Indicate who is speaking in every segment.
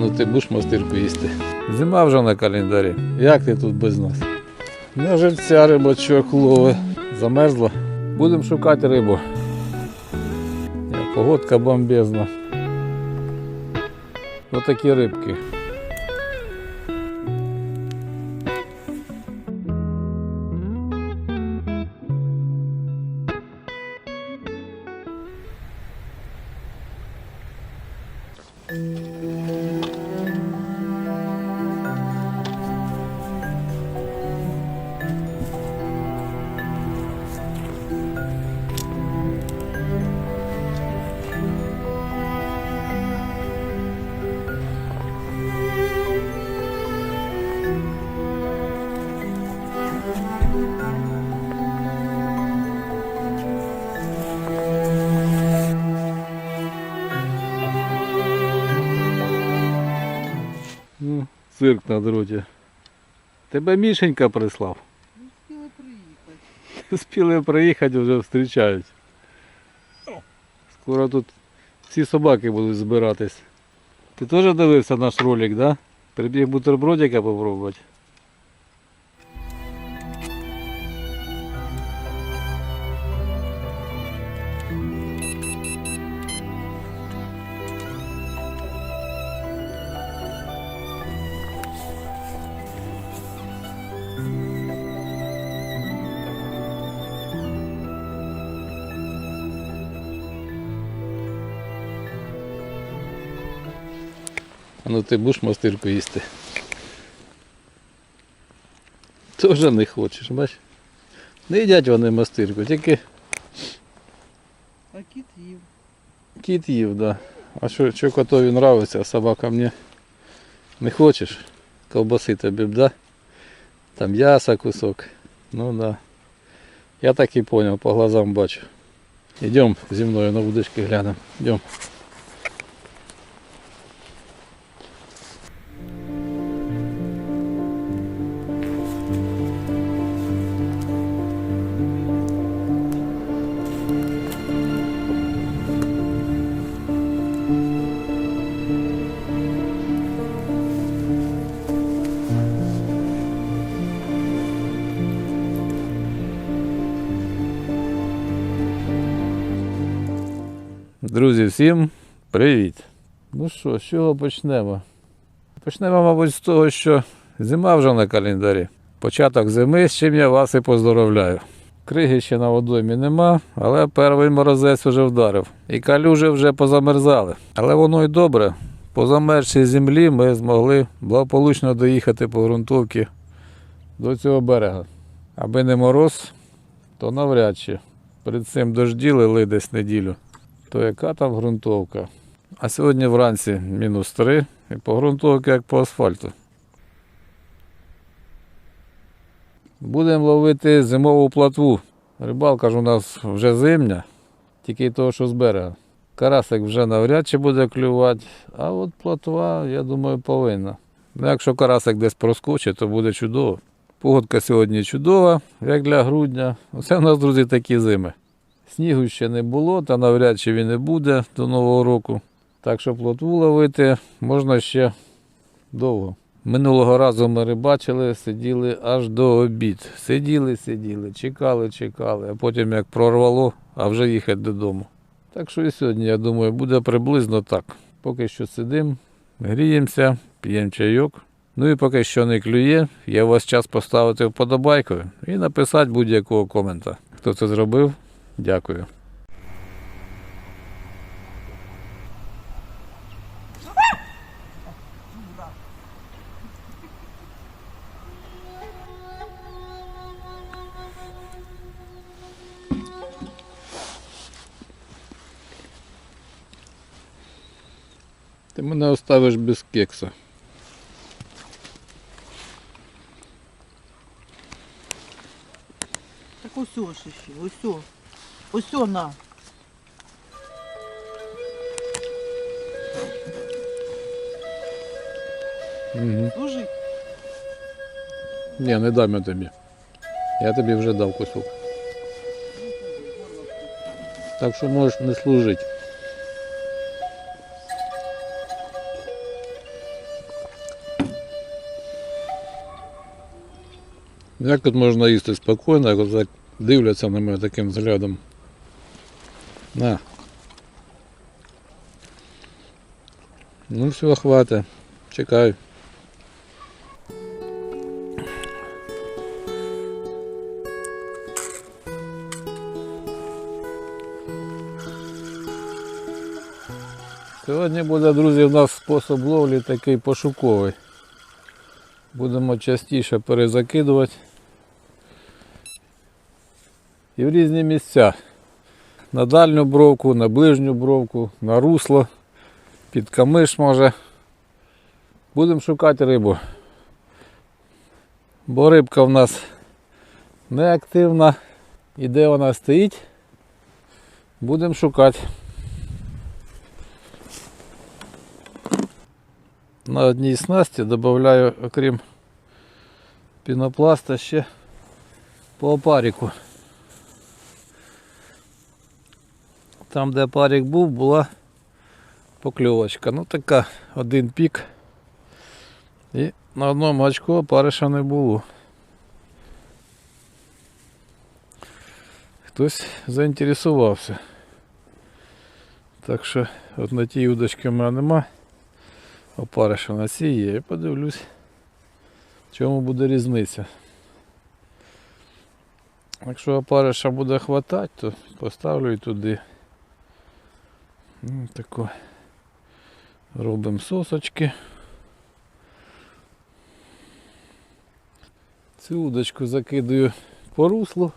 Speaker 1: Ну ти будеш мастирку їсти. Зима вже на календарі. Як ти тут без нас? На живця рибачок лове. Замерзла. Будемо шукати рибу. Погодка бомбезна. Отакі рибки. Ну, цирк на дроті. Тебе Мішенька прислав.
Speaker 2: Успіли приїхати.
Speaker 1: Спіли приїхати, вже зустрічають. Скоро тут всі собаки будуть збиратись. Ти теж дивився наш ролик, да? Прибіг бутербродика попробувати. Ну ти будеш мастирку їсти. Тоже не хочеш, бач? Не їдять вони мастирку, тільки
Speaker 2: А кіт їв.
Speaker 1: кіт їв, да. А що, що котові нравиться, а собакам ні? Не хочеш? Ковбаси тобі б, да? Там м'яса кусок. Ну да. Я так і понял, по глазам бачу. Йдем зі мною на вудочки глянемо. Йдем. Друзі, всім привіт! Ну що, з чого почнемо? Почнемо, мабуть, з того, що зима вже на календарі. Початок зими, з чим я вас і поздоровляю. Криги ще на водоймі нема, але перший морозець вже вдарив. І калюжі вже позамерзали. Але воно й добре. По замерзшій землі ми змогли благополучно доїхати по ґрунтовці до цього берега. Аби не мороз, то навряд чи. Перед цим дожді лили десь неділю то яка там ґрунтовка. А сьогодні вранці мінус 3 і по ґрунтовці як по асфальту. Будемо ловити зимову платву. Рибалка ж у нас вже зимня, тільки того, що з берега. Карасик вже навряд чи буде клювати, а от платва, я думаю, повинна. Ну, якщо карасик десь проскочить, то буде чудово. Погодка сьогодні чудова, як для грудня. Оце в нас, друзі, такі зими. Снігу ще не було, та навряд чи він і буде до Нового року. Так що плотву ловити можна ще довго. Минулого разу ми рибачили, сиділи аж до обід. Сиділи, сиділи, чекали, чекали, а потім як прорвало, а вже їхати додому. Так що і сьогодні, я думаю, буде приблизно так. Поки що сидимо, гріємося, п'ємо чайок. Ну і поки що не клює, є у вас час поставити вподобайку і написати будь-якого комента. Хто це зробив, Дякую. Ти мене оставиш без кекса.
Speaker 2: Так ось ще, ось. Ось вона.
Speaker 1: Угу.
Speaker 2: Служить.
Speaker 1: Ні, не дам я тобі. Я тобі вже дав кусок. Так що можеш не служити. Як тут можна їсти спокійно, як дивляться на мене таким взглядом. На. Ну все, хватить. Чекай. Сьогодні буде, друзі, у нас спосіб ловлі такий пошуковий. Будемо частіше перезакидувати. І в різні місця. На дальню бровку, на ближню бровку, на русло, під камиш може. Будемо шукати рибу. Бо рибка в нас неактивна. І де вона стоїть, будемо шукати. На одній снасті додаю, окрім пінопласта, ще по опаріку. Там, де парік був, була покльовочка. Ну така, один пік. І на одному очку опариша не було. Хтось заінтересувався. Так що от на тій удочці в мене нема. Опариша на цій є. І подивлюсь, в чому буде різниця. Якщо опариша буде хватати, то поставлю і туди. Ну, тако. Робимо сосочки. Цю удочку закидаю по руслу.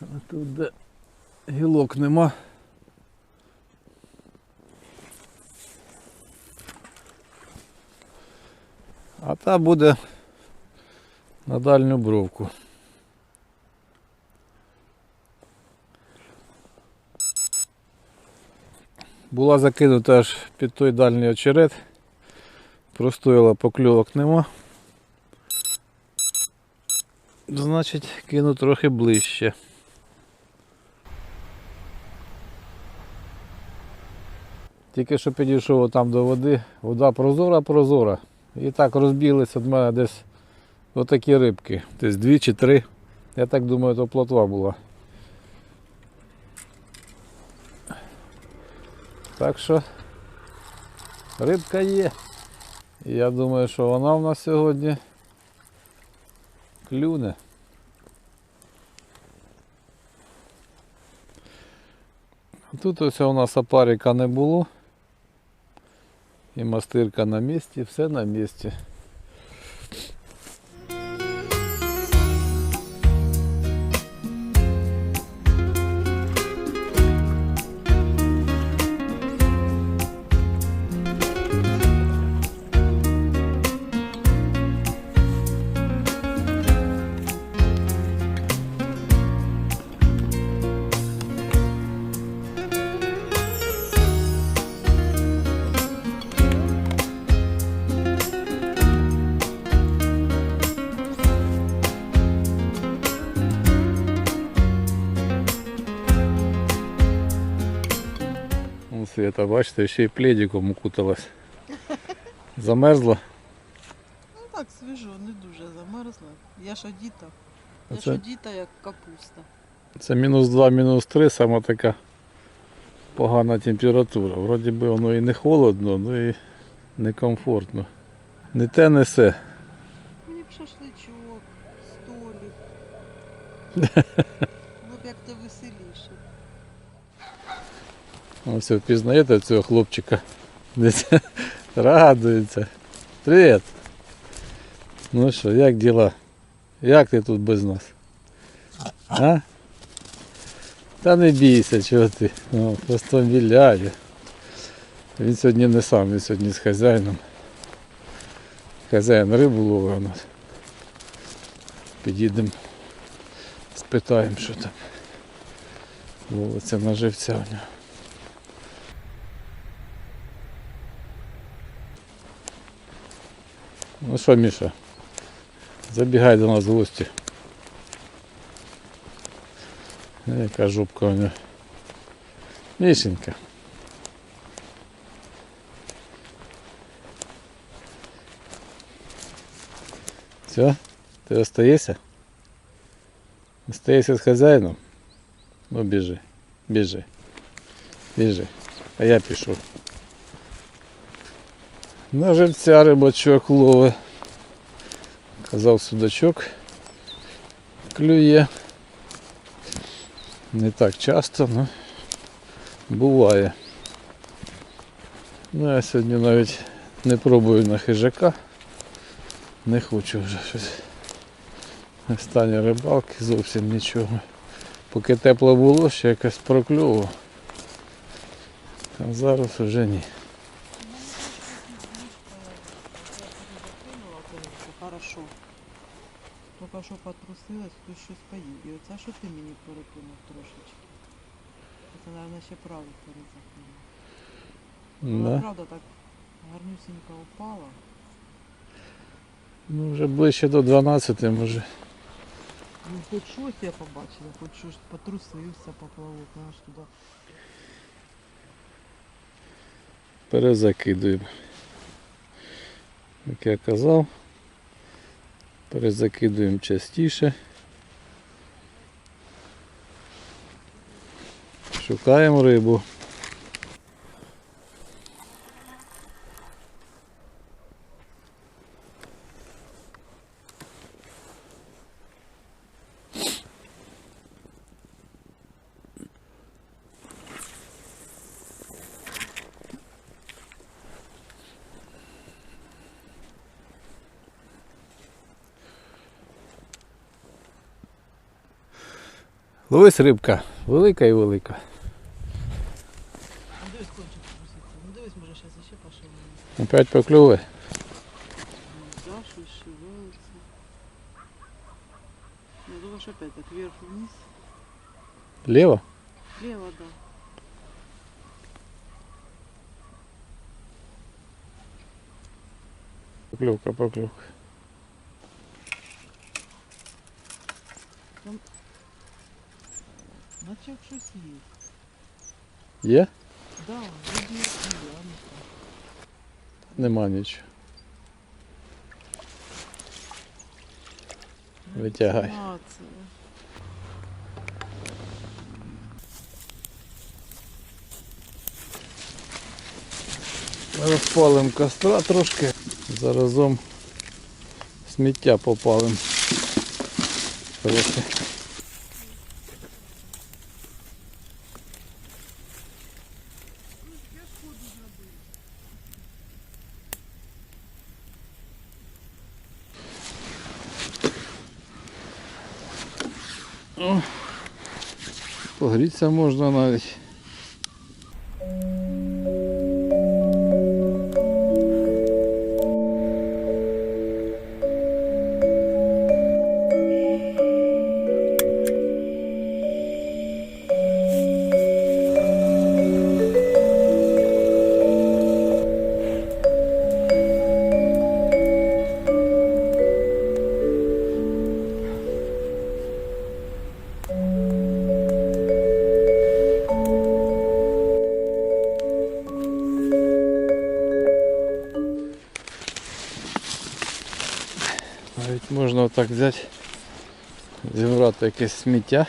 Speaker 1: А тут де гілок нема. А та буде на дальню бровку. Була закинута аж під той дальній очерет. Простояла покльовок нема. Значить, кину трохи ближче. Тільки що підійшов там до води, вода прозора, прозора. І так розбіглись від мене десь отакі рибки. Десь дві чи три. Я так думаю, то плотва була. Так що рибка є. Я думаю, що вона в нас сьогодні клюне. Тут ось у нас опарика не було. І мастирка на місці, все на місці. Ну, бачите, ще й пледиком укуталась. Замерзла.
Speaker 2: Ну так свіжо, не дуже замерзла. Я ж одіта. Я ж одіта як капуста.
Speaker 1: Це мінус 2, мінус 3, саме така погана температура. Вроді би воно і не холодно, ну і не комфортно. Не те несе.
Speaker 2: Мені б шашличок, столик. Ну б як то веселіше.
Speaker 1: Ви впізнаєте цього хлопчика. Десь радується. Привіт. Ну що, як діла? Як ти тут без нас? А? Та не бійся, чого ти. О, просто віляє. Він сьогодні не сам, він сьогодні з хазяїном. Хазяїн рибу ловить у нас. Підійдемо, спитаємо, що там. Ловиться на живця у нього. Ну що, Міша, забігай до нас в гості. Е, Яка жопка у нього. Мішенька. Все? Ти остаєшся? Остаєшся з хазяїном? Ну біжи, біжи, біжи. А я пішов. На живця рибачок ловить. Казав судачок. Клює. Не так часто, але буває. Ну, я сьогодні навіть не пробую на хижака. Не хочу вже щось. Останні рибалки зовсім нічого. Поки тепло було, ще якось проклював. А зараз вже ні.
Speaker 2: Хорошо. Тільки що потрусилась, хтось щось поїв. І оце що ти мені перекинув трошечки. Це, мабуть, ще правий перезакинув. Вона
Speaker 1: Да.
Speaker 2: правда так гарнюсінько упала.
Speaker 1: Ну, вже ближче до 12 може.
Speaker 2: Ну хоч щось я побачила, хоч щось потрусився поплавок, знаєш, туди.
Speaker 1: Перезакидуємо. Як я казав, перезакидуємо частіше. Шукаємо рибу. Ловись рибка, велика і велика.
Speaker 2: Дивись, кончик. Ну дивись, може зараз ще пошевелиться.
Speaker 1: Опять
Speaker 2: шевелиться. Ну, думаешь, опять так вверх вниз.
Speaker 1: Лево?
Speaker 2: Лево, да.
Speaker 1: Поклювка, поклювка.
Speaker 2: Як щось є.
Speaker 1: Є?
Speaker 2: Да, вроді є, а ну так.
Speaker 1: Нема нічого. Витягай.
Speaker 2: А, це.
Speaker 1: Розпалимо костра трошки. Заразом сміття попалим. Трохи. О, Погріться можна навіть. Можна отак взяти, зібрати якесь сміття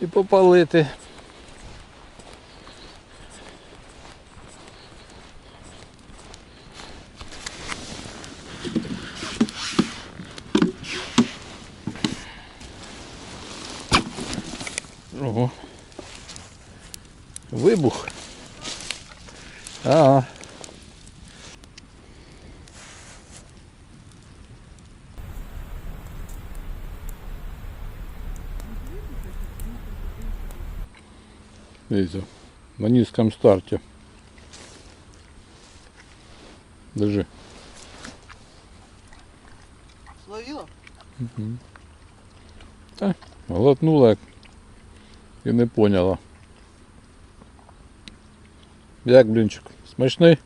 Speaker 1: і попалити. Вибух. Ага. Видите, на низком старте. Держи.
Speaker 2: Словила?
Speaker 1: Глотнула як і не поняла. Як блінчик? Смачний?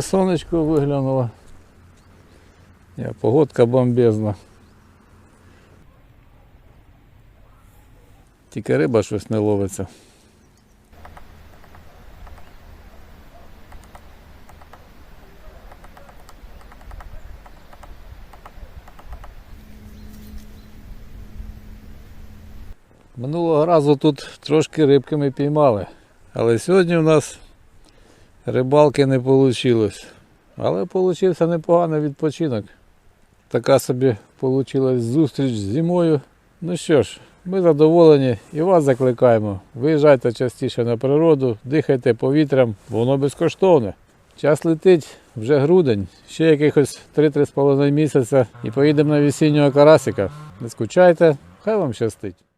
Speaker 1: І сонечко виглянуло. Я, погодка бомбезна. Тільки риба щось не ловиться. Минулого разу тут трошки рибки ми піймали, але сьогодні у нас рибалки не вийшло. Але вийшов непоганий відпочинок. Така собі вийшла зустріч з зимою. Ну що ж, ми задоволені і вас закликаємо. Виїжджайте частіше на природу, дихайте повітрям, воно безкоштовне. Час летить, вже грудень, ще якихось 3-3,5 місяця і поїдемо на весіннього карасика. Не скучайте, хай вам щастить.